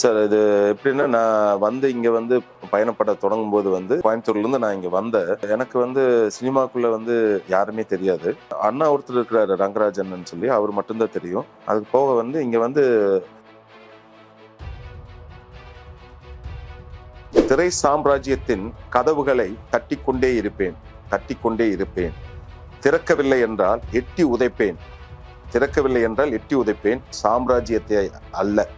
Sir இது எப்படின்னா நான் வந்து இங்கே வந்து பயணப்பட தொடங்கும் போது வந்து கோயம்புத்தூர்ல இருந்து நான் இங்கே வந்தேன். எனக்கு வந்து சினிமாக்குள்ளே வந்து யாருமே தெரியாது. அண்ணா ஒருத்தர் இருக்கிறாரு ரங்கராஜன் சொல்லி அவர் மட்டும்தான் தெரியும். அதுக்கு போக வந்து இங்கே வந்து திரை சாம்ராஜ்யத்தின் கதவுகளை தட்டிக்கொண்டே இருப்பேன். தட்டிக்கொண்டே இருப்பேன். திறக்கவில்லை என்றால் எட்டி உதைப்பேன். திறக்கவில்லை என்றால் எட்டி உதைப்பேன். சாம்ராஜ்யத்தை அல்ல.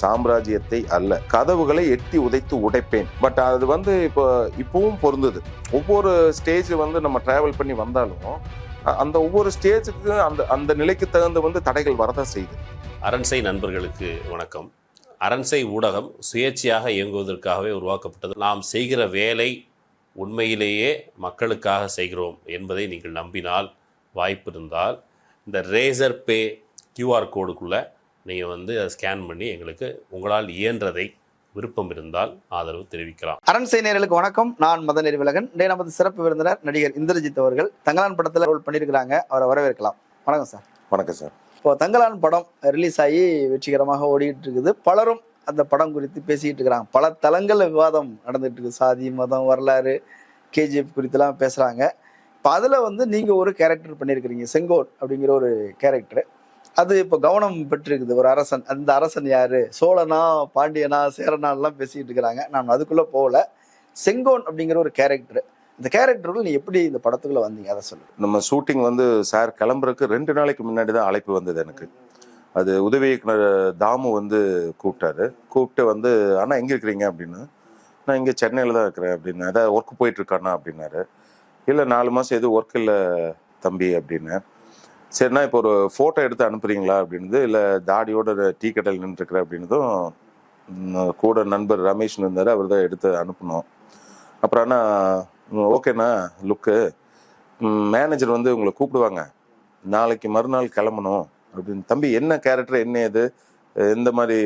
சாம்ராஜ்யத்தை அல்ல. கதவுகளை எட்டி உதைத்து உடைப்பேன். பட் அது வந்து இப்போ இப்பவும் பொருந்தது. ஒவ்வொரு ஸ்டேஜ் வந்து நம்ம டிராவல் பண்ணி வந்தாலும் அந்த ஒவ்வொரு ஸ்டேஜுக்கு அந்த அந்த நிலைக்கு தகுந்த வந்து தடைகள் வரதான் செய்யுது. அரண்சை நண்பர்களுக்கு வணக்கம். அரண்சை ஊடகம் சுயேட்சையாக இயங்குவதற்காகவே உருவாக்கப்பட்டது. நாம் செய்கிற வேலை உண்மையிலேயே மக்களுக்காக செய்கிறோம் என்பதை நீங்கள் நம்பினால் வாய்ப்பு இருந்தால் இந்த ரேசர் பே கியூஆர் கோடுக்குள்ளே நீங்கள் வந்து அதை ஸ்கேன் பண்ணி எங்களுக்கு உங்களால் இயன்றதை விருப்பம் இருந்தால் ஆதரவு தெரிவிக்கலாம். அரண்சை நேயர்களுக்கு வணக்கம். நான் மதன் விலகன் இன்றைய நமது சிறப்பு விருந்தினர் நடிகர் இந்திரஜித் அவர்கள் தங்கலான் படத்துல ரோல் பண்ணியிருக்கிறாங்க. அவரை வரவேற்கலாம். வணக்கம் சார். வணக்கம் சார். இப்போ தங்கலான் படம் ரிலீஸ் ஆகி வெற்றிகரமாக ஓடிட்டு இருக்குது பலரும் அந்த படம் குறித்து பேசிக்கிட்டு இருக்கிறாங்க பல தளங்கள்ல விவாதம் நடந்துட்டு இருக்கு. சாதி மதம் வரலாறு கேஜிஎஃப் குறித்துலாம் பேசுறாங்க. இப்போ அதுல வந்து நீங்க ஒரு கேரக்டர் பண்ணியிருக்கிறீங்க. செங்கோல் அப்படிங்கிற ஒரு கேரக்டர் அது இப்போ கவனம் பெற்றிருக்குது. ஒரு அரசன் அந்த அரசன் யாரு? சோழனா பாண்டியனா சேரனான்லாம் பேசிக்கிட்டு இருக்கிறாங்க. நான் அதுக்குள்ள போகல. செங்கோன் அப்படிங்கிற ஒரு கேரக்டர் இந்த கேரக்டருக்குள்ள நீ எப்படி இந்த படத்துக்குள்ள வந்தீங்க? அதை சொல்லு. நம்ம ஷூட்டிங் வந்து சார் கிளம்புறதுக்கு ரெண்டு நாளைக்கு முன்னாடி தான் அழைப்பு வந்தது எனக்கு. அது உதவி இயக்குனர் தாமு வந்து கூப்பிட்டாரு. கூப்பிட்டு வந்து ஆனால் எங்கே இருக்கிறீங்க? அப்படின்னு. நான் இங்கே சென்னையில் தான் இருக்கிறேன் அப்படின்னு. அதான் ஒர்க் போயிட்டு இருக்காண்ணா அப்படின்னாரு. இல்லை நாலு மாதம் எதுவும் ஒர்க் இல்லை தம்பி அப்படின்னு. சரிண்ணா இப்போ ஒரு ஃபோட்டோ எடுத்து அனுப்புறீங்களா அப்படின்னுது இல்லை தாடியோட டீ கடையில் நின்றுருக்குற அப்படின்னதும் கூட நண்பர் ரமேஷ் இருந்தார் அவர் தான் எடுத்து அனுப்பணும். அப்புறம் அண்ணா ஓகேண்ணா லுக்கு மேனேஜர் வந்து உங்களை கூப்பிடுவாங்க. நாளைக்கு மறுநாள் கிளம்பணும் அப்படின்னு. தம்பி என்ன கேரக்டர் என்ன இது எந்த மாதிரி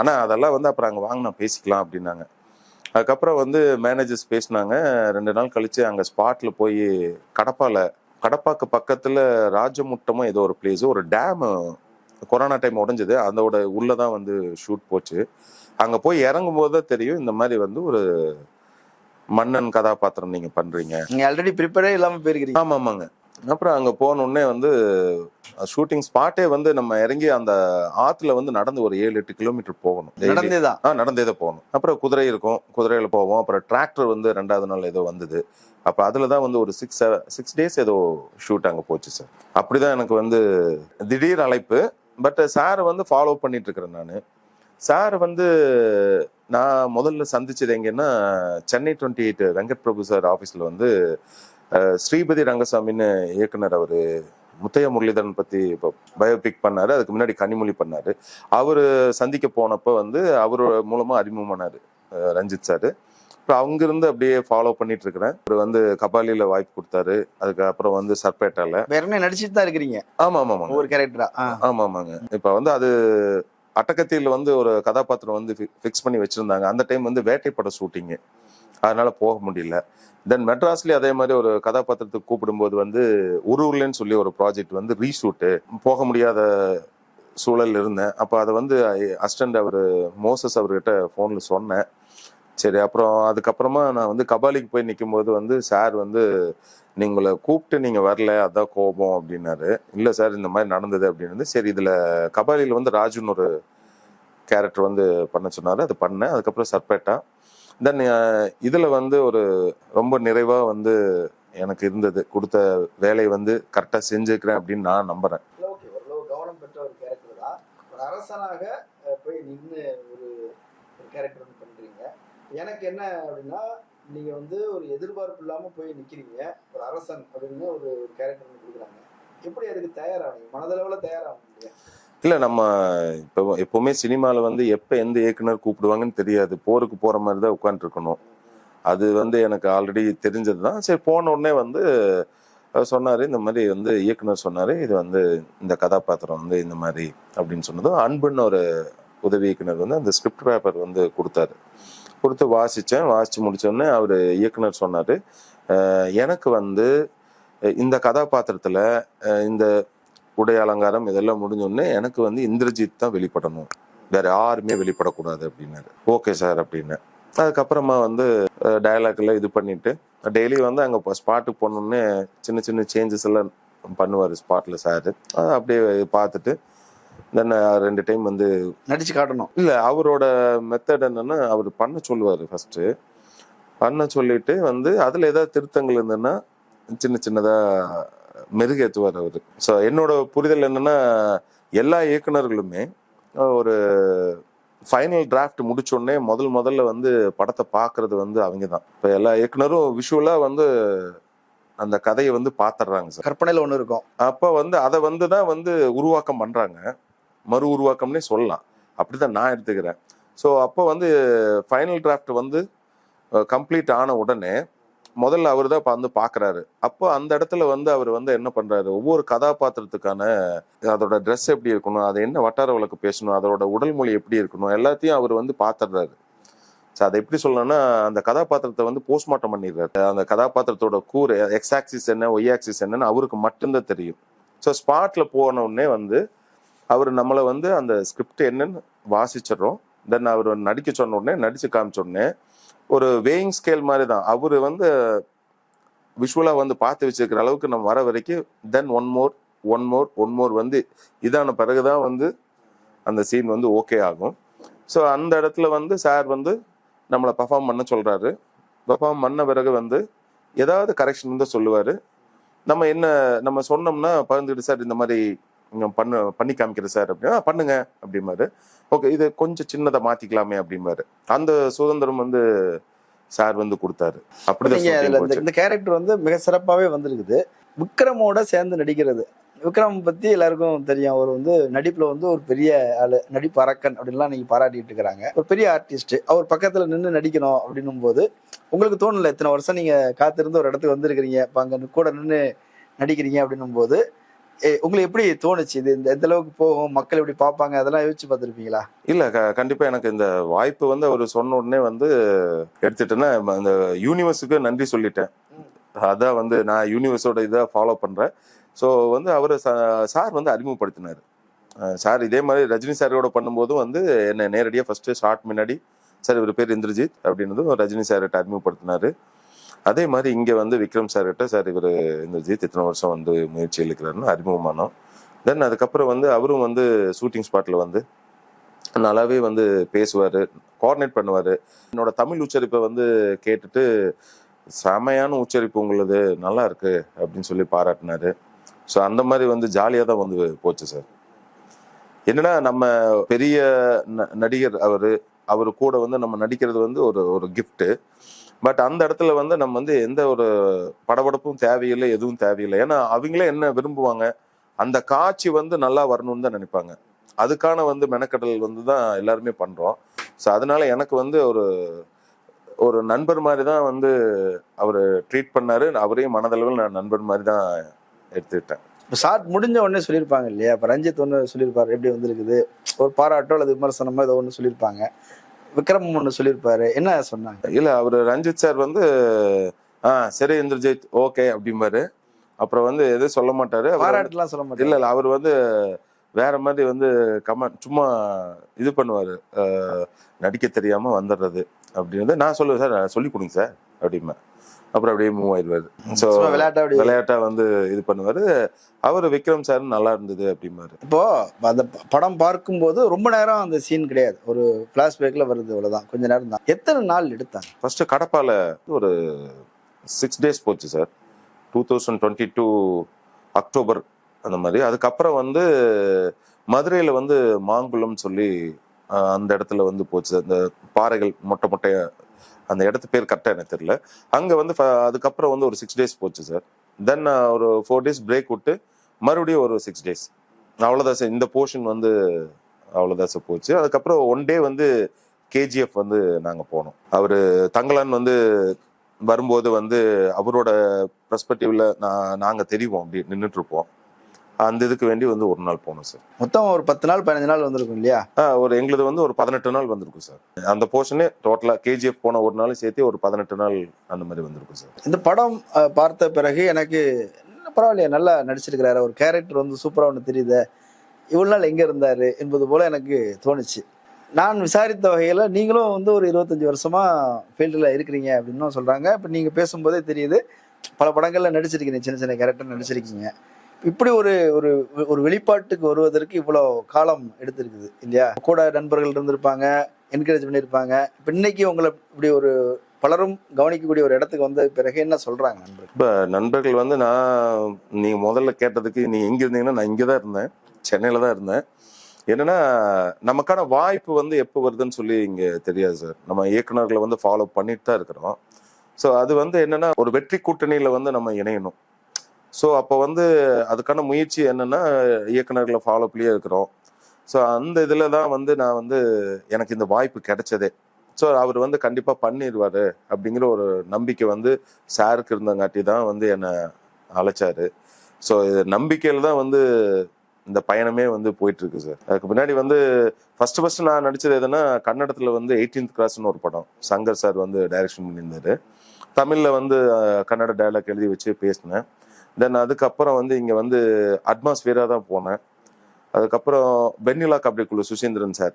ஆனால் அதெல்லாம் வந்து அப்புறம் அங்கே வாங்க நான் பேசிக்கலாம் அப்படின்னாங்க. அதுக்கப்புறம் வந்து மேனேஜர்ஸ் பேசினாங்க. ரெண்டு நாள் கழித்து அங்கே ஸ்பாட்டில் போய் கடப்பால கடப்பாக்கு பக்கத்துல ராஜமுட்டமோ ஏதோ ஒரு பிளேஸ் ஒரு டேம் கொரோனா டைம் உடைஞ்சது. அதோட உள்ளதான் வந்து ஷூட் போச்சு. அங்க போய் இறங்கும் போது தான் தெரியும் இந்த மாதிரி வந்து ஒரு மன்னன் கதாபாத்திரம் நீங்க பண்றீங்க. நீங்க ஆல்ரெடி ப்ரிப்பேரே இல்லாம போயிருக்கிறீங்க. ஆமா ஆமாங்க அப்புறம் அங்க போன உடனே வந்து ஷூட்டிங் ஸ்பாட்டே வந்து நம்ம இறங்கி அந்த ஆத்துல வந்து நடந்து ஒரு ஏழு எட்டு கிலோமீட்டர் போகணும். நடந்தேதான் ஆ நடந்தே தான் போகணும். அப்புறம் குதிரை இருக்கும். குதிரையில போவோம். அப்புறம் டிராக்டர் வந்து ரெண்டாவது நாள் ஏதோ வந்தது. அப்ப அதுல தான் வந்து ஒரு சிக்ஸ் சிக்ஸ் டேஸ் ஏதோ ஷூட் அங்க போச்சு சார் அப்படிதான் எனக்கு வந்து திடீர் அழைப்பு. பட் சார் வந்து ஃபாலோ பண்ணிட்டு இருக்கிறேன் நான். சார் வந்து நான் முதல்ல சந்திச்சது எங்கன்னா Chennai twenty eight Venkat Prabhu sir ஆஃபீஸில் வந்து ஸ்ரீபதி ரங்கசாமின்னு இயக்குனர் அவர் முத்தைய முரளிதரன் பத்தி இப்போ பயோபிக் பண்ணாரு. அதுக்கு முன்னாடி கனிமொழி பண்ணாரு. அவர் சந்திக்க போனப்போ வந்து அவர் மூலமா அறிமுகமானாரு ரஞ்சித் சார். அப்புறம் அங்கிருந்து அப்படியே ஃபாலோ பண்ணிட்டு இருக்கிறேன் அவர் வந்து கபாலியில வாய்ப்பு கொடுத்தாரு. அதுக்கப்புறம் வந்து சர்பேட்டால. வேற நடிச்சிட்டு தான் இருக்கிறீங்க? ஆமா ஆமா ஆமாங்க ஒவ்வொரு கேரக்டரா ஆமா ஆமாங்க இப்ப வந்து அது அட்டகத்தியில் வந்து ஒரு கதாபாத்திரம் வந்து ஃபிக்ஸ் பண்ணி வச்சிருந்தாங்க. அந்த டைம் வந்து வேட்டைப்பட ஷூட்டிங்கு அதனால் போக முடியல. தென் மெட்ராஸ்லேயே அதே மாதிரி ஒரு கதாபாத்திரத்துக்கு கூப்பிடும்போது வந்து உருவுலன்னு சொல்லி ஒரு ப்ராஜெக்ட் வந்து ரீஷூட்டு போக முடியாத சூழல் இருந்தேன். அப்போ அதை வந்து அஸ்டண்ட் அவர் மோசஸ் அவர்கிட்ட ஃபோனில் சொன்னேன். சரி அப்புறம் அதுக்கப்புறமா நான் வந்து கபாலிக்கு போய் நிற்கும்போது வந்து சார் வந்து நீங்களை கூப்பிட்டு நீங்கள் வரல அதான் கோபம் அப்படின்னாரு. இல்லை சார் இந்த மாதிரி நடந்தது அப்படின்னு சரி இதில் கபாலியில் வந்து ராஜுன்னு ஒரு கேரக்டர் வந்து பண்ண சொன்னார். அது பண்ணேன். அதுக்கப்புறம் சர்பேட்டா. தென் uh, இதில் வந்து ஒரு ரொம்ப நிறைவாக வந்து எனக்கு இருந்தது. கொடுத்த வேலையை வந்து கரெக்டாக செஞ்சுக்கிறேன் அப்படின்னு நான் நம்புறேன். ஓகே கவனம் பெற்ற ஒரு கேரக்டர் தான். ஒரு அரசனாக போய் நின்று ஒரு கேரக்டர் வந்து பண்ணுறீங்க எனக்கு என்ன அப்படின்னா நீங்க வந்து ஒரு எதிர்பார்ப்பு இல்லாம போய் நிக்கிறீங்க. ஒரு அரசன் அப்படின்னு ஒரு கேரக்டர் வந்து கொடுக்குறாங்க. எப்படி அதுக்கு தயாரானீங்க? மனதளவுல தயாராக இல்லை நம்ம இப்போ எப்போவுமே சினிமாவில் வந்து எப்போ எந்த இயக்குனர் கூப்பிடுவாங்கன்னு தெரியாது. போருக்கு போகிற மாதிரி தான் உட்காந்துருக்கணும் அது வந்து எனக்கு ஆல்ரெடி தெரிஞ்சது தான் சரி போன உடனே வந்து சொன்னார். இந்த மாதிரி வந்து இயக்குனர் சொன்னார். இது வந்து இந்த கதாபாத்திரம் வந்து இந்த மாதிரி அப்படின்னு சொன்னதும் அன்புன்னு ஒரு உதவி இயக்குனர் வந்து அந்த ஸ்கிரிப்ட் பேப்பர் வந்து கொடுத்தாரு. கொடுத்து வாசித்தேன் வாசித்து முடித்தோடனே அவர் இயக்குனர் சொன்னார். எனக்கு வந்து இந்த கதாபாத்திரத்தில் இந்த உடை அலங்காரம் இதெல்லாம் முடிஞ்ச உடனே எனக்கு வந்து இந்திரஜித் தான் வெளிப்படணும். வேற யாருமே வெளிப்படக்கூடாது அப்படின்னாரு. ஓகே சார் அப்படின்னு. அதுக்கப்புறமா வந்து டயலாக்ல இது பண்ணிட்டு டெய்லி வந்து அங்கே ஸ்பாட்டுக்கு போனோடனே சின்ன சின்ன சேஞ்சஸ் எல்லாம் பண்ணுவார் ஸ்பாட்டில் சார். அப்படியே பார்த்துட்டு தென் ரெண்டு டைம் வந்து நடிச்சு காட்டணும். இல்ல அவரோட மெத்தட் என்னன்னா அவர் பண்ண சொல்லுவாரு ஃபர்ஸ்ட் பண்ண சொல்லிட்டு வந்து அதுல ஏதாவது திருத்தங்கள் இருந்ததுன்னா சின்ன சின்னதா மெருகேற்றுவார் அவரு. ஸோ என்னோட புரிதல் என்னன்னா எல்லா இயக்குனர்களுமே ஒரு ஃபைனல் டிராஃப்ட் முடிச்ச உடனே முதல் முதல்ல வந்து படத்தை பார்க்கறது வந்து அவங்க தான் இப்போ எல்லா இயக்குனரும் விஷுவலாக வந்து அந்த கதையை வந்து பார்த்துடுறாங்க சார். கற்பனையில ஒண்ணு இருக்கும். அப்போ வந்து அதை வந்து தான் வந்து உருவாக்கம் பண்றாங்க. மறு உருவாக்கம்னே சொல்லலாம். அப்படிதான் நான் எடுத்துக்கிறேன். ஸோ அப்போ வந்து ஃபைனல் டிராஃப்ட் வந்து கம்ப்ளீட் ஆன உடனே முதல்ல அவர் தான் வந்து பார்க்குறாரு. அப்போ அந்த இடத்துல வந்து அவர் வந்து என்ன பண்ணுறாரு ஒவ்வொரு கதாபாத்திரத்துக்கான அதோட ட்ரெஸ் எப்படி இருக்கணும்? அது என்ன வட்டார வழக்கு பேசணும்? அதோட உடல் மொழி எப்படி இருக்கணும்? எல்லாத்தையும் அவர் வந்து பார்த்துடுறாரு. ஸோ அதை எப்படி சொல்லணும்னா அந்த கதாபாத்திரத்தை வந்து போஸ்ட்மார்ட்டம் பண்ணிடுறாரு. அந்த கதாபாத்திரத்தோட கூறு எக்ஸ் ஆக்சிஸ் என்ன ஒய் ஆக்சிஸ் என்னன்னு அவருக்கு மட்டும்தான் தெரியும். ஸோ ஸ்பாட்டில் போன வந்து அவர் நம்மளை வந்து அந்த ஸ்கிரிப்ட் என்னன்னு வாசிச்சிடுறோம். தென் அவர் நடிக்க சொன்ன உடனே நடிச்சு காமிச்ச உடனே ஒரு வேயிங் ஸ்கேல் மாதிரி தான் அவர் வந்து விஷுவலாக வந்து பார்த்து வச்சிருக்கிற அளவுக்கு நம்ம வர வரைக்கும் then one more one more one more வந்து இதான பிறகு தான் வந்து அந்த சீன் வந்து ஓகே ஆகும். ஸோ அந்த இடத்துல வந்து சார் வந்து நம்மளை பர்ஃபார்ம் பண்ண சொல்கிறாரு பர்ஃபார்ம் பண்ண பிறகு வந்து ஏதாவது கரெக்ஷன் வந்து சொல்லுவார். நம்ம என்ன நம்ம சொன்னோம்னா பகிர்ந்துக்கிட்டு சார் இந்த மாதிரி பண்ணு பண்ணி காமிக்கிறேன் சார் அப்படின்னா பண்ணுங்க அப்படிம்பாரு. ஓகே இது கொஞ்சம் சின்னதை மாத்திக்கலாமே அப்படிம்பாரு. அந்த சுதந்திரம் வந்து சார் வந்து கொடுத்தாரு. அதுல இந்த கேரக்டர் வந்து மிக சிறப்பாவே வந்திருக்குது. விக்ரமோட சேர்ந்து நடிக்கிறது. விக்ரம் பத்தி எல்லாருக்கும் தெரியும். அவர் வந்து நடிப்புல வந்து ஒரு பெரிய ஆளு. நடிப்பு அரக்கன் அப்படின்லாம் நீங்க பாராட்டிட்டு இருக்கிறாங்க. ஒரு பெரிய ஆர்டிஸ்ட் அவர் பக்கத்துல நின்று நடிக்கணும் அப்படின்னும் போது உங்களுக்கு தோணல இத்தனை வருஷம் நீங்க காத்திருந்து ஒரு இடத்துக்கு வந்திருக்கிறீங்க. இப்ப அங்க கூட நின்று நடிக்கிறீங்க அப்படின்னும் போது உங்களுக்கு எப்படி தோணுச்சு? இது இந்த எந்த அளவுக்கு போகும் மக்கள் எப்படி பார்ப்பாங்க? அதெல்லாம் யோசிச்சு பார்த்துருப்பீங்களா? இல்லை க- கண்டிப்பாக எனக்கு இந்த வாய்ப்பு வந்து அவர் சொன்ன உடனே வந்து எடுத்துட்டேன்னா அந்த யூனிவர்ஸுக்கு நன்றி சொல்லிட்டேன். அதான் வந்து நான் யூனிவர்ஸோட இதை ஃபாலோ பண்ணுறேன் ஸோ வந்து அவர் சார் வந்து அறிமுகப்படுத்தினார். சார் இதே மாதிரி ரஜினி சாரோட பண்ணும்போதும் வந்து என்னை நேரடியாக ஃபர்ஸ்ட்டு ஷார்ட் முன்னாடி சார் இவர் பேர் இந்திரஜித் அப்படின்னதும் ரஜினி சார்கிட்ட அறிமுகப்படுத்தினார். அதே மாதிரி இங்கே வந்து விக்ரம் சார்கிட்ட சார் இவர் இந்திரஜித் இத்தனை வருஷம் வந்து முயற்சி எடுக்கிறாருன்னு அறிமுகமானோம் தென் அதுக்கப்புறம் வந்து அவரும் வந்து ஷூட்டிங் ஸ்பாட்டில் வந்து நல்லாவே வந்து பேசுவார் கோஆர்டினேட் பண்ணுவார். என்னோட தமிழ் உச்சரிப்பை வந்து கேட்டுட்டு செமையான உச்சரிப்பு உங்களுது நல்லா இருக்கு அப்படின்னு சொல்லி பாராட்டினாரு. ஸோ அந்த மாதிரி வந்து ஜாலியாக தான் வந்து போச்சு சார் என்னன்னா நம்ம பெரிய ந- நடிகர் அவர் அவர் கூட வந்து நம்ம நடிக்கிறது வந்து ஒரு ஒரு கிஃப்ட்டு பட் அந்த இடத்துல வந்து நம்ம வந்து எந்த ஒரு படபடப்பும் தேவையில்லை எதுவும் தேவையில்லை. ஏன்னா அவங்களே என்ன விரும்புவாங்க? அந்த காட்சி வந்து நல்லா வரணும்னு தான் நினைப்பாங்க. அதுக்கான வந்து மெனக்கடல் வந்து தான் எல்லாருமே பண்றோம். ஸோ அதனால எனக்கு வந்து ஒரு ஒரு நண்பர் மாதிரி தான் வந்து அவர் ட்ரீட் பண்ணாரு. அவரையும் மனதளவில் நான் நண்பர் மாதிரி தான் எடுத்துக்கிட்டேன். இப்போ ஷார்ட் முடிஞ்ச உடனே சொல்லியிருப்பாங்க இல்லையா? இப்போ ரஞ்சித் ஒன்று சொல்லியிருப்பாரு. எப்படி வந்திருக்குது? ஒரு பாராட்டோ அல்லது விமர்சனமோ ஏதோ ஒன்று சொல்லியிருப்பாங்க. விக்ரம் ஒன்று சொல்லியிருப்பாரு. என்ன சொன்னாங்க? இல்ல அவர் ரஞ்சித் சார் வந்து ஆ சரி இந்திரஜித் ஓகே அப்படிம்பாரு. அப்புறம் வந்து எதுவும் சொல்ல மாட்டாரு. பாராட்டுலாம் சொல்ல மாட்டாங்க இல்ல இல்ல அவர் வந்து வேற மாதிரி வந்து கமெண்ட் சும்மா இது பண்ணுவாரு. நடிக்க தெரியாம வந்துடுறது அப்படின்னு நான் சொல்லுவேன் சார் சொல்லி கொடுங்க சார் அப்படிம்பேன். அப்புறம் அப்படியே மூவ் ஆயிடுவாரு. ஸோ விளையாட்டா விளையாட்டா வந்து இது பண்ணுவாரு. அவர் விக்ரம் சார் நல்லா இருந்தது அப்படிம்பாரு. இப்போ அந்த படம் பார்க்கும்போது ரொம்ப நேரம் அந்த சீன் கிடையாது. ஒரு பிளாஷ்பேக்ல வருது அவ்வளவுதான் கொஞ்ச நேரம் தான். எத்தனை நாள் எடுத்தாங்க? ஃபர்ஸ்ட் கடப்பால ஒரு சிக்ஸ் டேஸ் போச்சு sir two thousand twenty two October அந்த மாதிரி. அதுக்கப்புறம் வந்து மதுரையில வந்து மாங்குளம் சொல்லி அந்த இடத்துல வந்து போச்சு அந்த பாறைகள் மொட்டை மொட்டையா அந்த இடத்து பேர் கரெக்டாக எனக்கு தெரியல. அங்கே வந்து ஃப- அதுக்கப்புறம் வந்து ஒரு சிக்ஸ் டேஸ் போச்சு சார் தென் ஒரு ஃபோர் டேஸ் பிரேக் விட்டு மறுபடியும் ஒரு சிக்ஸ் டேஸ் அவ்வளோதான் சார் இந்த போர்ஷன் வந்து அவ்வளோதான் சார் போச்சு. அதுக்கப்புறம் ஒன் டே வந்து கேஜிஎஃப் வந்து நாங்கள் போனோம். அவர் தங்கலான் வந்து வரும்போது வந்து அவரோட பர்ஸ்பெக்டிவ்ல நான் நாங்கள் தெரிவோம். அப்படி நின்றுட்டு இருப்போம். அந்த இதுக்கு வேண்டி வந்து ஒரு நாள் போனோம் சார் மொத்தம் ஒரு பத்து நாள் பதினஞ்சு நாள் வந்திருக்கும் இல்லையா? ஒரு எங்களுது வந்து ஒரு பதினெட்டு நாள் வந்திருக்கும் சார் அந்த போர்ஷனே டோட்டலாக கேஜிஎஃப் போன ஒரு நாள் சேர்த்து ஒரு பதினெட்டு நாள் அந்த மாதிரி வந்திருக்கும் சார் இந்த படம் பார்த்த பிறகு எனக்கு "என்ன பரவாயில்லையே நல்லா நடிச்சிருக்கிறாரு. ஒரு கேரக்டர் வந்து சூப்பரா ஒன்று தெரியுது. இவ்வளவு நாள் எங்க இருந்தாரு? என்பது போல எனக்கு தோணுச்சு. நான் விசாரித்த வகையில் நீங்களும் வந்து ஒரு இருபத்தஞ்சி வருஷமா ஃபீல்டில் இருக்கிறீங்க அப்படின்னும் சொல்கிறாங்க இப்போ நீங்கள் பேசும்போதே தெரியுது. பல படங்களில் நடிச்சிருக்கீங்க சின்ன சின்ன கேரக்டர் நடிச்சிருக்கீங்க. இப்படி ஒரு ஒரு ஒரு வெளிப்பாட்டுக்கு வருவதற்கு இவ்வளோ காலம் எடுத்திருக்குது இல்லையா? கூட நண்பர்கள் இருந்திருப்பாங்க என்கரேஜ் பண்ணியிருப்பாங்க. இப்போ இன்னைக்கு உங்களை இப்படி ஒரு பலரும் கவனிக்கக்கூடிய ஒரு இடத்துக்கு வந்த பிறகு என்ன சொல்கிறாங்க நண்பர்கள்? இப்போ நண்பர்கள் வந்து நான் நீங்கள் முதல்ல கேட்டதுக்கு நீ எங்கே இருந்தீங்கன்னா நான் இங்கே தான் இருந்தேன் சென்னையில் தான் இருந்தேன். என்னன்னா நமக்கான வாய்ப்பு வந்து எப்போ வருதுன்னு சொல்லி இங்கே தெரியாது சார். நம்ம இயக்குனர்களை வந்து ஃபாலோ பண்ணிட்டு தான் இருக்கிறோம். ஸோ அது வந்து என்னன்னா ஒரு வெற்றி கூட்டணியில் வந்து நம்ம இணையணும். ஸோ அப்போ வந்து அதுக்கான முயற்சி என்னன்னா இயக்குனர்களை ஃபாலோப்லேயே இருக்கிறோம். ஸோ அந்த இதில் தான் வந்து நான் வந்து எனக்கு இந்த வாய்ப்பு கிடைச்சதே. ஸோ அவர் வந்து கண்டிப்பாக பண்ணிடுவார் அப்படிங்கிற ஒரு நம்பிக்கை வந்து சாருக்கு இருந்தங்காட்டி தான் வந்து என்னை அழைச்சாரு. ஸோ நம்பிக்கையில் தான் வந்து இந்த பயணமே வந்து போயிட்டுருக்கு சார் அதுக்கு பின்னாடி வந்து ஃபஸ்ட்டு ஃபஸ்ட்டு நான் நடிச்சது எதுனா கன்னடத்தில் வந்து எயிட்டீன்த் கிளாஸ்னு ஒரு படம். சங்கர் சார் வந்து டைரக்ஷன் பண்ணியிருந்தாரு. தமிழில் வந்து கன்னட டயலாக் எழுதி வச்சு பேசினேன். தென் அதுக்கப்புறம் வந்து இங்கே வந்து அட்மாஸ்பியராக தான் போனேன். அதுக்கப்புறம் வெண்ணிலா கபடி குழு சுசீந்திரன் சார்.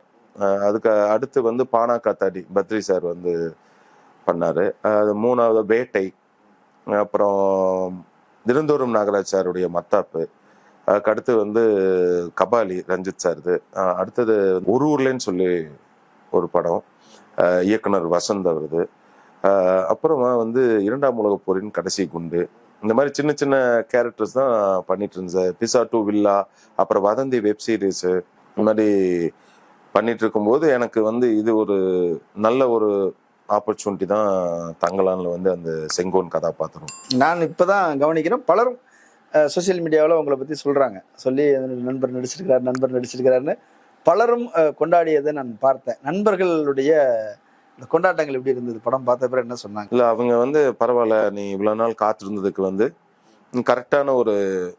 அதுக்கு அடுத்து வந்து பானா காத்தாடி பத்ரி சார் வந்து பண்ணார். அது மூணாவது வேட்டை. அப்புறம் தினந்தோறும் நாகராஜ் சாருடைய மத்தாப்பு. அதுக்கு அடுத்து வந்து கபாலி ரஞ்சித் சார்து அடுத்தது ஒரு ஊர்லேன்னு சொல்லி ஒரு படம். இயக்குனர் வசந்த் அவரது. அப்புறமா வந்து இரண்டாம் உலகப் போரின் கடைசி குண்டு. இந்த மாதிரி சின்ன சின்ன கேரக்டர்ஸ் தான் பண்ணிட்டு இருந்தேன். பிசா டூ வில்லா அப்புறம் வதந்தி வெப் சீரிஸு இந்த மாதிரி பண்ணிட்டு இருக்கும்போது எனக்கு வந்து இது ஒரு நல்ல ஒரு ஆப்பர்ச்சுனிட்டி தான் தங்கலான்ல வந்து அந்த செங்கோன் கதாபாத்திரம். நான் இப்பதான் கவனிக்கிறேன். பலரும் சோஷியல் மீடியாவில் உங்களை பற்றி சொல்கிறாங்க சொல்லி நண்பர் நடிச்சிருக்கிறார் நண்பர் நடிச்சிருக்கிறாருன்னு பலரும் கொண்டாடியதை நான் பார்த்தேன். நண்பர்களுடைய இந்த கொண்டாட்டங்கள் எப்படி இருந்தது? படம் பார்த்த பிறகு என்ன சொன்னாங்க? இல்ல அவங்க வந்து பரவாயில்ல நீ இவ்வளவு நாள் காத்திருந்ததுக்கு வந்து கரெக்டான ஒரு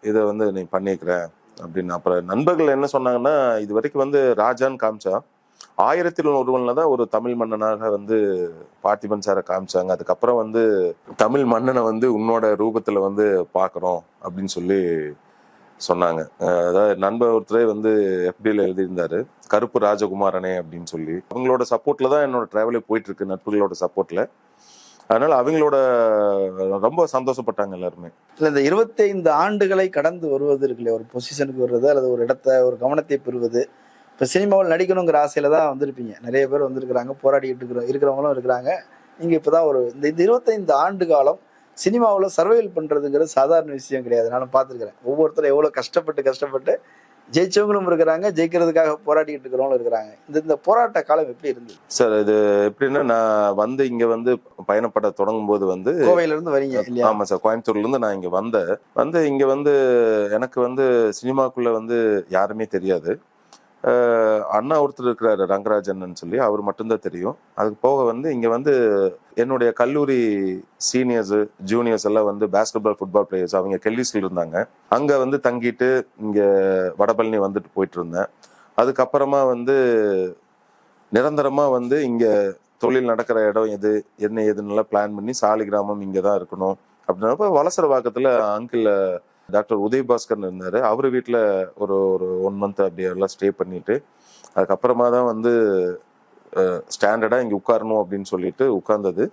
இதை வந்து நீ பண்ணிக்கிற அப்படின்னு. அப்புறம் நண்பர்கள் என்ன சொன்னாங்கன்னா இது வரைக்கும் வந்து ராஜான்னு காமிச்சா ஆயிரத்தில் ஒருவன்ல தான் ஒரு தமிழ் மன்னனாக வந்து பார்த்திபன் சாரை காமிச்சாங்க. அதுக்கப்புறம் வந்து தமிழ் மன்னனை வந்து உன்னோட ரூபத்துல வந்து பார்க்கறோம் அப்படின்னு சொல்லி சொன்னாங்க. அதாவது நண்பர் ஒருத்தரே வந்து எஃப்டியில் எழுதியிருந்தாரு. கருப்பு ராஜகுமாரனே அப்படின்னு சொல்லி. அவங்களோட சப்போர்ட்ல தான் என்னோட ட்ராவலே போயிட்டு இருக்கு நட்புகளோட சப்போர்ட்ல அதனால அவங்களோட ரொம்ப சந்தோஷப்பட்டாங்க எல்லாருமே. இல்லை இந்த இருபத்தைந்து ஆண்டுகளை கடந்து வருவது இருக்குல்லையா ஒரு பொசிஷனுக்கு வருவது அல்லது ஒரு இடத்த ஒரு கவனத்தை பெறுவது. இப்போ சினிமாவில் நடிக்கணுங்கிற ஆசையில தான் வந்திருப்பீங்க. நிறைய பேர் வந்திருக்கிறாங்க போராடிக்கிட்டு இருக்கிற இருக்கிறவங்களும் இருக்கிறாங்க. நீங்கள் இப்போ தான் ஒரு இந்த இந்த இருபத்தைந்து ஆண்டு காலம் சினிமாவில் சர்வைவல் பண்ணுறதுங்கிறது சாதாரண விஷயம் கிடையாது. நானும் பார்த்துருக்கிறேன். ஒவ்வொருத்தரும் எவ்வளோ கஷ்டப்பட்டு கஷ்டப்பட்டு ஜெயிச்சவங்களும் இருக்கிறாங்க ஜெயிக்கிறதுக்காக போராடிட்டு இருக்கிறவங்களும் இருக்கிறாங்க. இந்த இந்த போராட்ட காலம் எப்படி இருந்தது? சார் இது எப்படின்னா நான் வந்து இங்க வந்து பயணப்பட தொடங்கும் போது வந்து கோவையில இருந்து வரீங்க இல்லையா? ஆமா சார். கோயம்புத்தூர்ல இருந்து நான் இங்க வந்தேன். வந்து இங்க வந்து எனக்கு வந்து சினிமாக்குள்ள வந்து யாருமே தெரியாது. அண்ணா ஒருத்தர் இருக்கிறாரு ரங்கராஜன் சொல்லி அவர் மட்டும்தான் தெரியும். அதுக்கு போக வந்து இங்கே வந்து என்னுடைய கல்லூரி சீனியர்ஸ் ஜூனியர்ஸ் எல்லாம் வந்து பேஸ்கெட்பால் ஃபுட்பால் பிளேயர்ஸ் அவங்க கெல்லிஸில் இருந்தாங்க. அங்கே வந்து தங்கிட்டு இங்கே வடபழனி வந்துட்டு போயிட்டு இருந்தேன் அதுக்கப்புறமா வந்து நிரந்தரமாக வந்து இங்கே தொழில் நடக்கிற இடம் எது என்ன ஏதுன்னு பிளான் பண்ணி சாலிகிராமம் இங்கே தான் இருக்கணும். அப்படின்னப்ப வலசர வாக்கத்தில் அங்கிள் டாக்டர் உதயபாஸ்கர் இருந்தார். அவர் வீட்டில் ஒரு ஒரு ஒன் மந்த் அப்படியெல்லாம் ஸ்டே பண்ணிட்டு அதுக்கப்புறமா தான் வந்து ஸ்டாண்டர்டாக இங்கே உட்காரணும் அப்படின்னு சொல்லிட்டு உட்கார்ந்தது.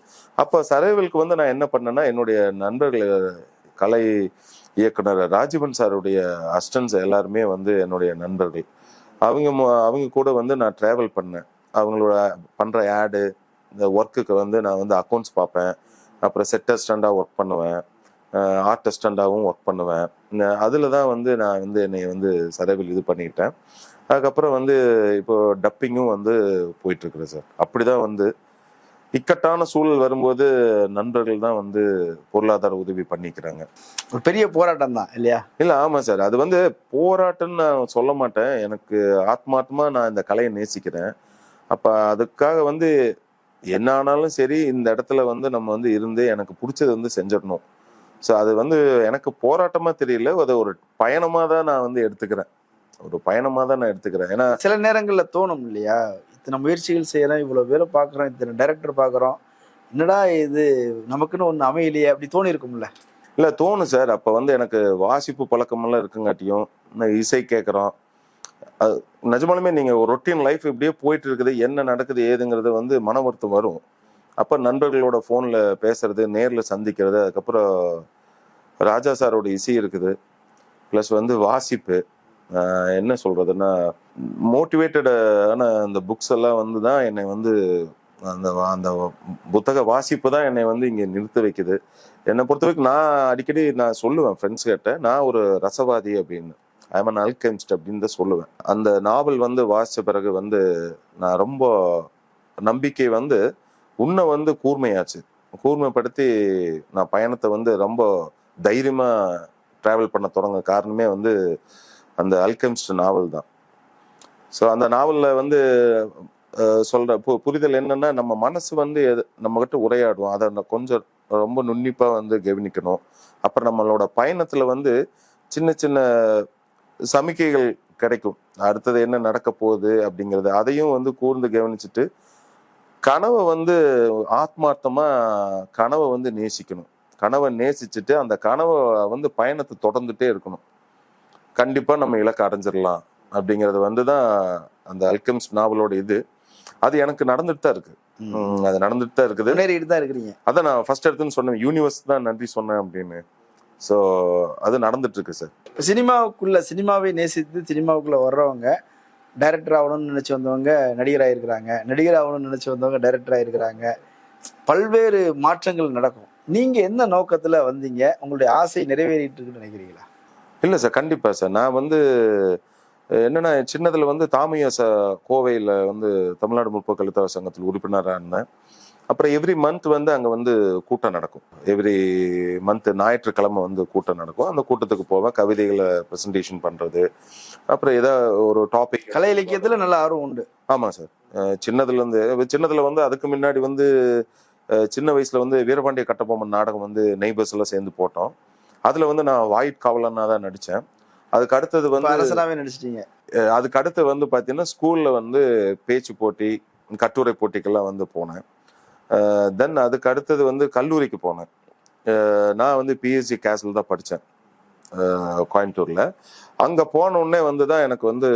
அப்போ சரைவலுக்கு வந்து நான் என்ன பண்ணேன்னா என்னுடைய நண்பர்கள் கலை இயக்குனர் ராஜீவன் சாருடைய அஸ்டன்ஸ் எல்லாருமே வந்து என்னுடைய நண்பர்கள். அவங்க அவங்க கூட வந்து நான் ட்ராவல் பண்ணேன். அவங்களோட பண்ணுற ஆடு இந்த ஒர்க்குக்கு வந்து நான் வந்து அக்கௌண்ட்ஸ் பார்ப்பேன். அப்புறம் செட் ஒர்க் பண்ணுவேன். ஆர்ட் அசிஸ்டண்டாகவும் ஒர்க் பண்ணுவேன். அதில் தான் வந்து நான் வந்து என்னை வந்து சரவில் இது பண்ணிக்கிட்டேன். அதுக்கப்புறம் வந்து இப்போ டப்பிங்கும் வந்து போயிட்டு இருக்குது சார் அப்படிதான் வந்து இக்கட்டான சூழல் வரும்போது நண்பர்கள் தான் வந்து பொருளாதார உதவி பண்ணிக்கிறாங்க. ஒரு பெரிய போராட்டம் தான் இல்லையா? இல்ல ஆமா சார் அது வந்து போராட்டம்னு நான் சொல்ல மாட்டேன். எனக்கு ஆத்மார்த்தமா நான் இந்த கலையை நேசிக்கிறேன். அப்ப அதுக்காக வந்து என்ன ஆனாலும் சரி இந்த இடத்துல வந்து நம்ம வந்து இருந்து எனக்கு பிடிச்சது வந்து செஞ்சிடணும். ஸோ அது வந்து எனக்கு போராட்டமா தெரியல. அது ஒரு பயணமா தான் நான் வந்து எடுத்துக்கிறேன். ஒரு பயணமா தான் நான் எடுத்துக்கிறேன். ஏன்னா சில நேரங்கள்ல தோணும் இல்லையா? இத்தனை முயற்சிகள் செய்யறோம் இவ்வளவு பேரை பாக்குறோம் இத்தனை டைரக்டர் பாக்குறோம் என்னடா இது? நமக்குன்னு ஒண்ணு அமையலையே. அப்படி தோணி இருக்கும்ல இல்ல தோணும் சார். அப்ப வந்து எனக்கு வாசிப்பு பழக்கமெல்லாம் இருக்குங்காட்டியும் இசை கேட்குறோம். நிஜமாலுமே நீங்க ஒரு ரொட்டீன் லைஃப் இப்படியே போயிட்டு இருக்குது. என்ன நடக்குது ஏதுங்கிறது வந்து மன வருத்தம் வரும். அப்போ நண்பர்களோட ஃபோனில் பேசுறது நேரில் சந்திக்கிறது அதுக்கப்புறம் ராஜா சாரோட இசை இருக்குது ப்ளஸ் வந்து வாசிப்பு. என்ன சொல்கிறதுன்னா மோட்டிவேட்டடான அந்த புக்ஸ் எல்லாம் வந்து தான் என்னை வந்து அந்த அந்த புத்தக வாசிப்பு தான் என்னை வந்து இங்கே நிறுத்த வைக்குது. என்னை பொறுத்த வரைக்கும் நான் அடிக்கடி நான் சொல்லுவேன் ஃப்ரெண்ட்ஸ் கிட்ட நான் ஒரு ரசவாதி அப்படின்னு. ஐம் அன் அல்கெமிஸ்ட் அப்படின்னு தான் சொல்லுவேன். அந்த நாவல் வந்து வாசித்த பிறகு வந்து நான் ரொம்ப நம்பிக்கை வந்து உன்னை வந்து கூர்மையாச்சு. கூர்மைப்படுத்தி நான் பயணத்தை வந்து ரொம்ப தைரியமா டிராவல் பண்ண தொடங்க காரணமே வந்து அந்த அல்கெமிஸ்ட் நாவல் தான். ஸோ அந்த நாவலில் வந்து சொல்ற பு- புரிதல் என்னன்னா நம்ம மனசு வந்து எது நம்ம கிட்ட உரையாடும் அதை நான் கொஞ்சம் ரொம்ப நுண்ணிப்பாக வந்து கவனிக்கணும். அப்புறம் நம்மளோட பயணத்தில் வந்து சின்ன சின்ன சமிக்கைகள் கிடைக்கும். அடுத்தது என்ன நடக்க போகுது அப்படிங்கிறது அதையும் வந்து கூர்ந்து கவனிச்சுட்டு கனவை வந்து ஆத்மார்த்தமா கனவை வந்து நேசிக்கணும். கனவை நேசிச்சுட்டு அந்த கனவை வந்து பயணத்தை தொடர்ந்துட்டே இருக்கணும். கண்டிப்பா நம்ம இலக்கு அடைஞ்சிடலாம் அப்படிங்கிறது வந்து தான் அந்த அல்கெமிஸ்ட் நாவலோட இது. அது எனக்கு நடந்துட்டு தான் இருக்கு. அது நடந்துட்டு தான் இருக்குது. முன்னேறிட்டு தான் இருக்கிறீங்க. அதான் நான் ஃபர்ஸ்ட் எடுத்துன்னு சொன்னேன். யூனிவர்ஸ் தான் நன்றி சொன்னேன் அப்படின்னு. ஸோ அது நடந்துட்டு இருக்கு சார் சினிமாவுக்குள்ள சினிமாவை நேசித்து சினிமாவுக்குள்ள வர்றவங்க டைரக்டர் ஆகணும்னு நினைச்சு வந்தவங்க நடிகர் ஆயிருக்கிறாங்க நடிகர் ஆகணும்னு நினைச்சு வந்தவங்க டைரக்டர் ஆயிருக்கிறாங்க. பல்வேறு மாற்றங்கள் நடக்கும். நீங்க எந்த நோக்கத்துல வந்தீங்க? உங்களுடைய ஆசை நிறைவேறிட்டு இருக்குன்னு நினைக்கிறீங்களா? இல்லை சார் கண்டிப்பா சார். நான் வந்து அஹ், என்னன்னா சின்னதுல வந்து ச கோவையில் வந்து தமிழ்நாடு முற்போக்கு எழுத்தாளர் சங்கத்தில் உறுப்பினராக இருந்தேன். அப்புறம் எவ்ரி மந்த் வந்து அங்கே வந்து கூட்டம் நடக்கும். எவ்ரி மந்த் ஞாயிற்றுக்கிழமை வந்து கூட்டம் நடக்கும். அந்த கூட்டத்துக்கு போவேன். கவிதைகளை ப்ரெசன்டேஷன் பண்ணுறது அப்புறம் ஏதாவது ஒரு டாபிக் கலை இலக்கியத்துல நல்ல ஆர்வம் உண்டு. ஆமாம் சார் அஹ் சின்னதுல வந்து அதுக்கு முன்னாடி வந்து சின்ன வயசுல வந்து வீரபாண்டிய கட்டபொம்மன் நாடகம் வந்து நெய்பர்ஸ் எல்லாம் சேர்ந்து போட்டோம். அதுல வந்து நான் வாயிட் காவலனா தான் நடிச்சேன். அதுக்கு அடுத்தது வந்து அரசனாவே நடிச்சிட்டீங்க. அதுக்கு அடுத்து வந்து பாத்தீங்கன்னா ஸ்கூல்ல வந்து பேச்சு போட்டி கட்டுரை போட்டிக்கெல்லாம் வந்து போனேன். தென் அதுக்கு அடுத்தது வந்து கல்லூரிக்கு போனேன். நான் வந்து பிஎஸ்சி கேஸில் தான் படித்தேன் கோயம்புத்தூரில். அங்கே போனோடனே வந்து தான் எனக்கு வந்து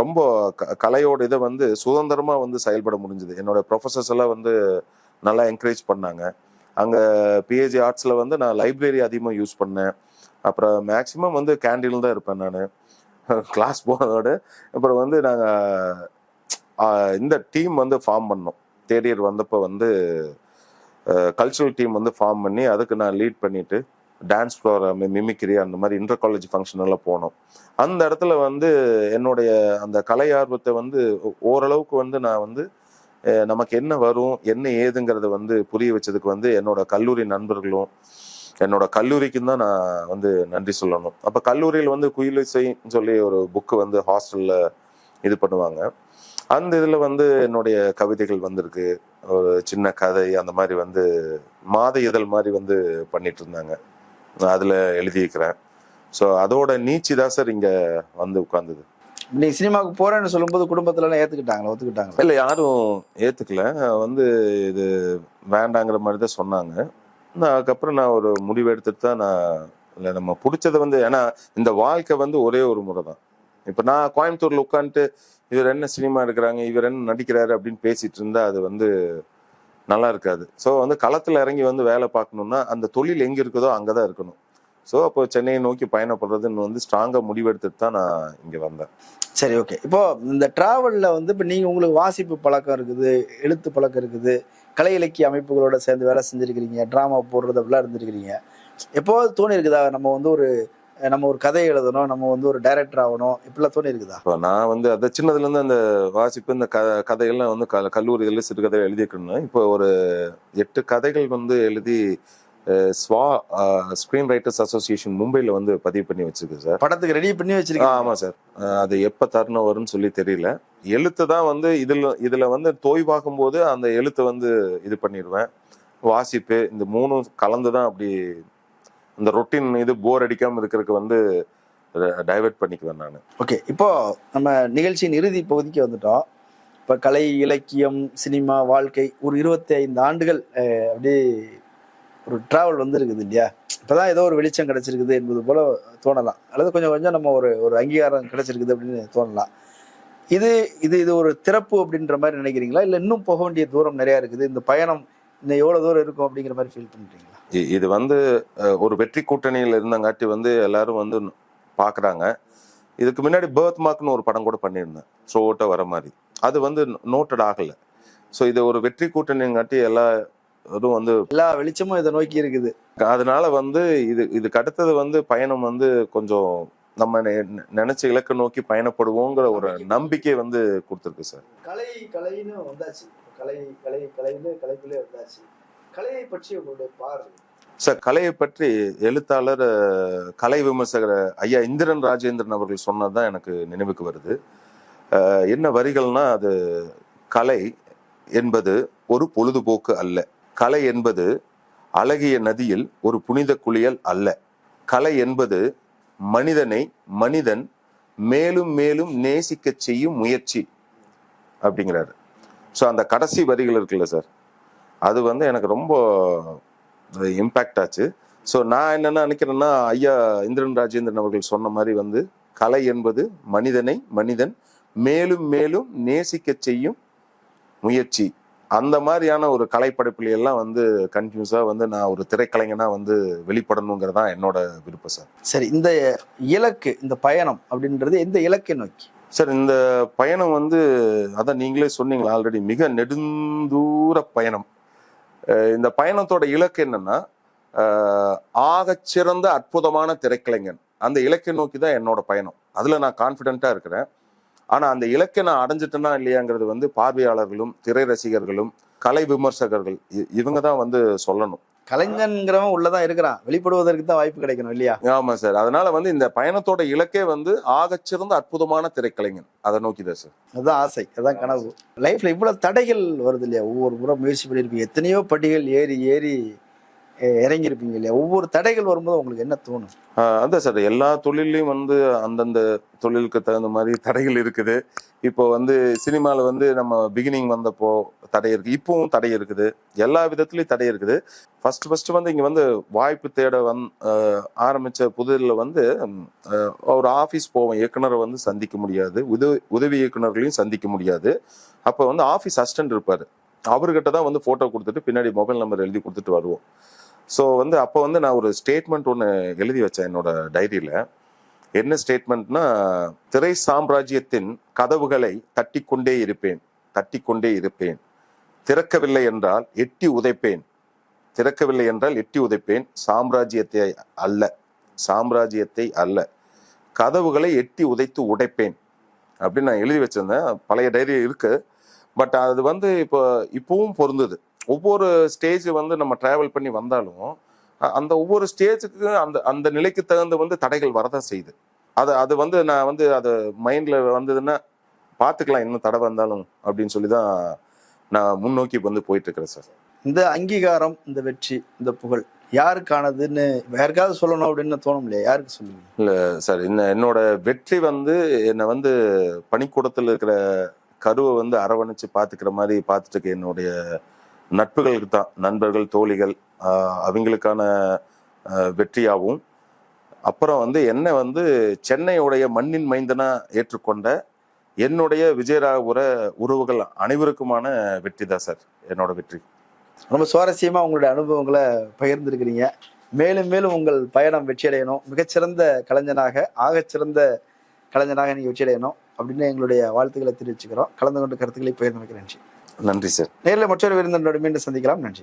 ரொம்ப க- கலையோட இதை வந்து சுதந்திரமாக வந்து செயல்பட முடிஞ்சது. என்னோட ப்ரொஃபஸர்ஸ் எல்லாம் வந்து நல்லா என்கரேஜ் பண்ணாங்க. அங்கே பிஹெச்டி ஆர்ட்ஸில் வந்து நான் லைப்ரரி அதிகமாக யூஸ் பண்ணேன். அப்புறம் மேக்சிமம் வந்து கேண்டீனில் தான் இருப்பேன் நான். கிளாஸ் போனதோட அப்புறம் வந்து நாங்கள் இந்த டீம் வந்து ஃபார்ம் பண்ணோம். தேர்ட் இயர் வந்தப்போ வந்து கல்ச்சுரல் டீம் வந்து ஃபார்ம் பண்ணி அதுக்கு நான் லீட் பண்ணிட்டு டான்ஸ் ப்ரோக்ராம் மிமிக்ரி அந்த மாதிரி இன்டர் காலேஜ் ஃபங்க்ஷனெல்லாம் போனோம். அந்த இடத்துல வந்து என்னுடைய அந்த கலை ஆர்வத்தை வந்து ஓரளவுக்கு வந்து நான் வந்து நமக்கு என்ன வரும் என்ன ஏதுங்கிறத வந்து புரிய வச்சதுக்கு வந்து என்னோட கல்லூரி நண்பர்களும் என்னோட கல்லூரிக்கும் தான் நான் வந்து நன்றி சொல்லணும். அப்போ கல்லூரியில் வந்து குயிலிசைன்னு சொல்லி ஒரு புக்கு வந்து ஹாஸ்டலில் இது பண்ணுவாங்க. அந்த இதில் வந்து என்னுடைய கவிதைகள் வந்திருக்கு. ஒரு சின்ன கதை அந்த மாதிரி வந்து மாத இதழ் மாதிரி வந்து பண்ணிட்டு இருந்தாங்க நான் அதில் எழுதியிருக்கிறேன். ஸோ அதோட நீச்சி தான் சார் இங்கே வந்து உட்காந்துது நீங்க சினிமாவுக்கு போறேன்னு சொல்லும்போது குடும்பத்துல ஏத்துக்கிட்டாங்களா? ஒத்துக்கிட்டாங்களா? இல்லை யாரும் ஏற்றுக்கல வந்து இது வேண்டாங்கிற மாதிரி தான் சொன்னாங்க. நான் அதுக்கப்புறம் நான் ஒரு முடிவு எடுத்துட்டு தான் நான் இல்லை நம்ம பிடிச்சத வந்து ஏன்னா இந்த வாழ்க்கை வந்து ஒரே ஒரு முறை தான். இப்போ நான் கோயம்புத்தூர்ல உட்காந்துட்டு இவர் என்ன சினிமா எடுக்கிறாங்க இவர் என்ன நடிக்கிறாரு அப்படின்னு பேசிட்டு இருந்தா அது வந்து நல்லா இருக்காது. ஸோ வந்து களத்தில் இறங்கி வந்து வேலை பார்க்கணும்னா அந்த தொழில் எங்கே இருக்குதோ அங்கே தான் இருக்கணும். ஸோ அப்போ சென்னையை நோக்கி பயணப்படுறதுன்னு வந்து ஸ்ட்ராங்காக முடிவெடுத்துட்டு தான் நான் இங்கே வந்தேன். சரி ஓகே இப்போ இந்த ட்ராவலில் வந்து இப்போ நீங்கள் உங்களுக்கு வாசிப்பு பழக்கம் இருக்குது எழுத்து பழக்கம் இருக்குது கலை இலக்கிய அமைப்புகளோட சேர்ந்து வேலை செஞ்சுருக்கிறீங்க ட்ராமா போடுறது அப்படிலாம் இருந்திருக்கிறீங்க. எப்போது தோணி இருக்குதா நம்ம வந்து ஒரு நம்ம ஒரு கதை எழுதணும் நம்ம வந்து ஒரு டைரக்டர் ஆகணும் இப்படிலாம் தோணி இருக்குதா? இப்போ நான் வந்து அந்த சின்னதுலேருந்து அந்த வாசிப்பு இந்த க கதைகள்லாம் வந்து க கல்லூரிகளில் சிறுகதை எழுதியிருக்கேன் இப்போ ஒரு எட்டு கதைகள் வந்து எழுதி ஸ்வா ஸ்க்ரீன் ரைட்டர்ஸ் அசோசியேஷன் மும்பையில் வந்து பதிவு பண்ணி வச்சிருக்கு சார். படத்துக்கு ரெடி பண்ணி ஆ, வச்சிருக்கீங்க ஆமா சார். அது எப்போ தருணம் வரும்னு சொல்லி தெரியல. எழுத்து தான் வந்து இதில் இதில் வந்து தோய்வாகும் போது அந்த எழுத்தை வந்து இது பண்ணிடுவேன். வாசிப்பு இந்த மூணும் கலந்து தான் அப்படி இந்த ரொட்டீன் இது போர் அடிக்காமல் இருக்கிறதுக்கு வந்து டைவர்ட் பண்ணிக்குவேன் நான். ஓகே இப்போ நம்ம நிகழ்ச்சியின் இறுதி பகுதிக்கு வந்துட்டோம். இப்போ கலை இலக்கியம் சினிமா வாழ்க்கை ஒரு இருபத்தி ஐந்து ஆண்டுகள் அப்படியே ஒரு டிராவல் வந்துருக்குது இல்லையா? இப்போதான் ஏதோ ஒரு வெளிச்சம் கிடைச்சிருக்குது என்பது போல தோணலாம். அல்லது கொஞ்சம் கொஞ்சம் நம்ம ஒரு ஒரு அங்கீகாரம் கிடைச்சிருக்குது அப்படின்னு தோணலாம். இது இது இது ஒரு திறப்பு அப்படின்ற மாதிரி நினைக்கிறீங்களா? இல்லை இன்னும் போக வேண்டிய தூரம் நிறையா இருக்குது. இந்த பயணம் இன்னும் எவ்வளோ தூரம் இருக்கும் அப்படிங்கிற மாதிரி ஃபீல் பண்ணுறீங்களா இது வந்து ஒரு வெற்றி கூட்டணியில் இருந்தங்காட்டி வந்து எல்லாரும் வந்து பார்க்குறாங்க இதுக்கு முன்னாடி பேர்த் மார்க்னு ஒரு படம் கூட பண்ணியிருந்தேன். த்ரோட்டை வர மாதிரி. அது வந்து நோட்டட் ஆகலை. ஸோ இது ஒரு வெற்றி கூட்டணிங்காட்டி எல்லாரும் வந்து எல்லா வெளிச்சமும் இதை நோக்கி இருக்குது. அதனால வந்து இது இதுக்கு அடுத்தது வந்து பயணம் வந்து கொஞ்சம் நம்ம நினைச்ச இலக்கை நோக்கி பயணப்படுவோங்கிற ஒரு நம்பிக்கை வந்து கொடுத்துருக்கு சார். கலை கலைன்னு வந்தாச்சு. கலை கலை கலைன்னு கலைக்குள்ளே வந்தாச்சு. கலையை பற்றி உங்களுடைய பார்வை? சார் கலையை பற்றி எழுத்தாளர் கலை விமர்சகர் ஐயா இந்திரன் ராஜேந்திரன் அவர்கள் சொன்னதுதான் எனக்கு நினைவுக்கு வருது. என்ன வரிகள்னா அது கலை என்பது ஒரு பொழுதுபோக்கு அல்ல. கலை என்பது அழகிய நதியில் ஒரு புனித குளியல் அல்ல. கலை என்பது மனிதனை மனிதன் மேலும் மேலும் நேசிக்க செய்யும் முயற்சி அப்படிங்கிறாரு. ஸோ அந்த கடைசி வரிகள் இருக்குல்ல சார்? அது வந்து எனக்கு ரொம்ப இம்பேக்ட் ஆச்சு. ஸோ நான் என்ன நினைக்கிறேன்னா ஐயா இந்திரன் ராஜேந்திரன் அவர்கள் சொன்ன மாதிரி வந்து கலை என்பது மனிதனை மனிதன் மேலும் மேலும் நேசிக்கச் செய்யும் முயற்சி. அந்த மாதிரியான ஒரு கலைப்படைப்புல எல்லாம் வந்து கன்ஃபியூஸாக வந்து நான் ஒரு திரைக்கலைஞனா வந்து வெளிப்படணுங்கிறது தான் என்னோட விருப்பம் சார். சரி இந்த இலக்கு இந்த பயணம் அப்படின்றது எந்த இலக்கை நோக்கி? சார் இந்த பயணம் வந்து அதான் நீங்களே சொன்னீங்களா ஆல்ரெடி மிக நெடுந்தூர பயணம். இந்த பயணத்தோட இலக்கு என்னன்னா ஆக ஆகச்சிறந்த அற்புதமான திரைக்கலைஞன். அந்த இலக்கை நோக்கி தான் என்னோட பயணம். அதுல நான் கான்ஃபிடென்ட்டாக இருக்கிறேன். ஆனா அந்த இலக்கை நான் அடைஞ்சிட்டேனா இல்லையாங்கிறது வந்து பார்வையாளர்களும் திரை ரசிகர்களும் கலை விமர்சகர்கள் இவங்க தான் வந்து சொல்லணும். கலைஞன்கிறவன் உள்ளதான் இருக்கிறான். வெளிப்படுவதற்கு தான் வாய்ப்பு கிடைக்கணும் இல்லையா? ஆமா சார். அதனால வந்து இந்த பயணத்தோட இலக்கே வந்து ஆகச்சிறந்த அற்புதமான திரைக்கலைஞன். அதை நோக்கி தான் சார். அதுதான் ஆசை. அதான் கனவு. லைஃப்ல இவ்வளவு தடைகள் வருது இல்லையா? ஒவ்வொரு முறை முயற்சி பண்ணியிருப்பீங்க. எத்தனையோ படிகள் ஏறி ஏறி இறங்கியிருப்பீங்க இல்லையா? ஒவ்வொரு தடைகள் வரும்போது உங்களுக்கு என்ன தோணும்? ஆஹ் அதான் சார். எல்லா தொழிலையும் வந்து அந்தந்த தொழிலுக்கு தகுந்த மாதிரி தடைகள் இருக்குது. இப்போ வந்து சினிமாவில் வந்து நம்ம பிகினிங் வந்தப்போ தடை இருக்கு. இப்பவும் தடை இருக்குது. எல்லா விதத்துலையும் தடை இருக்குது. ஃபர்ஸ்ட் ஃபர்ஸ்ட் வந்து இங்கே வந்து வாய்ப்பு தேட வந் ஆரம்பித்த ஆரம்பிச்ச புதிரில் வந்து ஒரு ஆஃபீஸ் போவோம். இயக்குனரை வந்து சந்திக்க முடியாது. உதவி உதவி இயக்குனர்களையும் சந்திக்க முடியாது. அப்போ வந்து ஆஃபீஸ் அசிஸ்டன்ட் இருப்பார். அவர்கிட்ட தான் வந்து ஃபோட்டோ கொடுத்துட்டு பின்னாடி மொபைல் நம்பர் எழுதி கொடுத்துட்டு வருவோம். ஸோ வந்து அப்போ வந்து நான் ஒரு ஸ்டேட்மெண்ட் ஒன்று எழுதி வச்சேன் என்னோட டைரியில் என்ன ஸ்டேட்மெண்ட்னா திரை சாம்ராஜ்யத்தின் கதவுகளை தட்டிக்கொண்டே இருப்பேன் தட்டிக்கொண்டே இருப்பேன். திறக்கவில்லை என்றால் எட்டி உதைப்பேன். திறக்கவில்லை என்றால் எட்டி உதைப்பேன். சாம்ராஜ்யத்தை அல்ல சாம்ராஜ்யத்தை அல்ல. கதவுகளை எட்டி உதைத்து உடைப்பேன். அப்படின்னு நான் எழுதி வச்சிருந்தேன். பழைய டைரி இருக்குது பட் அது வந்து இப்போ இப்பவும் பொருந்தது. ஒவ்வொரு ஸ்டேஜ் வந்து நம்ம டிராவல் பண்ணி வந்தாலும் அந்த ஒவ்வொரு ஸ்டேஜுக்கு அந்த அந்த நிலைக்கு தகுந்த வந்து தடைகள் வரதான் செய்யுது. அது அது வந்து நான் வந்து அது மைண்ட்ல வந்ததுன்னா பார்த்துக்கலாம் இன்னும் தடை வந்தாலும் அப்படின்னு சொல்லி தான் நான் முன்னோக்கி வந்து போயிட்டு இருக்கிறேன் சார். இந்த அங்கீகாரம் இந்த வெற்றி இந்த புகழ் யாருக்கானதுன்னு யாருக்காவது சொல்லணும் அப்படின்னு தோணும் இல்லையா யாருக்கு சொல்லுவீங்க? சார் என்ன என்னோட வெற்றி வந்து என்னை வந்து பனிக்கூடத்தில் இருக்கிற கருவை வந்து அரவணைச்சு பார்த்துக்கிற மாதிரி பார்த்துட்டு இருக்க என்னுடைய நட்புகளுக்கு தான். நண்பர்கள் தோழிகள் அவங்களுக்கான வெற்றியாகவும் அப்புறம் வந்து என்னை வந்து சென்னையுடைய மண்ணின் மைந்தனா ஏற்றுக்கொண்ட என்னுடைய விஜயராகபுர உறவுகள் அனைவருக்குமான வெற்றி தான் சார் என்னோட வெற்றி. ரொம்ப சுவாரஸ்யமாக உங்களுடைய அனுபவங்களை பகிர்ந்துருக்கிறீங்க. மேலும் மேலும் உங்கள் பயணம் வெற்றியடையணும். மிகச்சிறந்த கலைஞனாக ஆகச்சிறந்த கலைஞனாக நீங்கள் வெற்றியடையணும். அப்படின்னு எங்களுடைய வாழ்த்துக்களை தெரிவிச்சுக்கிறோம். கலந்து கொண்டு கருத்துக்களை பகிர்ந்து வைக்க நன்றி. நன்றி சார். நேரில் மற்றொரு விருந்தினரோடு மீண்டும் சந்திக்கலாம். நன்றி.